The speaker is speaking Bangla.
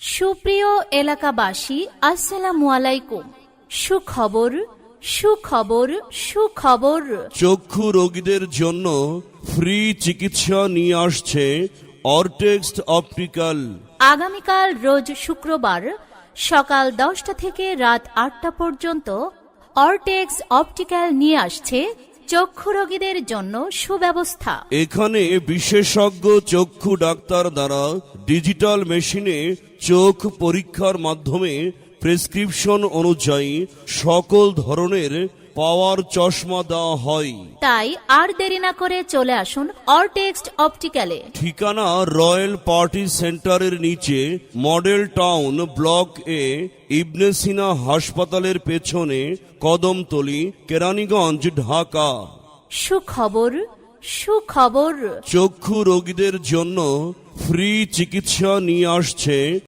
সুপ্রিয় এলাকাবাসী আসসালামু আলাইকুম। সুখবর সুখবর সুখবর। চক্ষু রোগীদের জন্য ফ্রি চিকিৎসা নিয়ে আসছে অরটেক্সট অপটিক্যাল। আগামীকাল রোজ শুক্রবার সকাল দশটা থেকে রাত আটটা পর্যন্ত অরটেক্স অপটিক্যাল নিয়ে আসছে চক্ষু রোগীদের জন্য সুব্যবস্থা। এখানে বিশেষজ্ঞ চক্ষু ডাক্তার দ্বারা ডিজিটাল মেশিনে চোখ পরীক্ষার মাধ্যমে প্রেসক্রিপশন অনুযায়ী সকল ধরনের পাওয়ার চশমা দেওয়া হয়। তাই আর দেরি না করে চলে আসুন অরটেক্সট অপটিক্যালে ঠিকানা রয়্যাল পার্টি সেন্টারের নিচে model town block A Ibn Sina হাসপাতালের পেছনে কদমতলি কেরানীগঞ্জ ঢাকা। সুখবর সুখবর। চক্ষু রোগীদের জন্য ফ্রি চিকিৎসা নিয়ে আসছে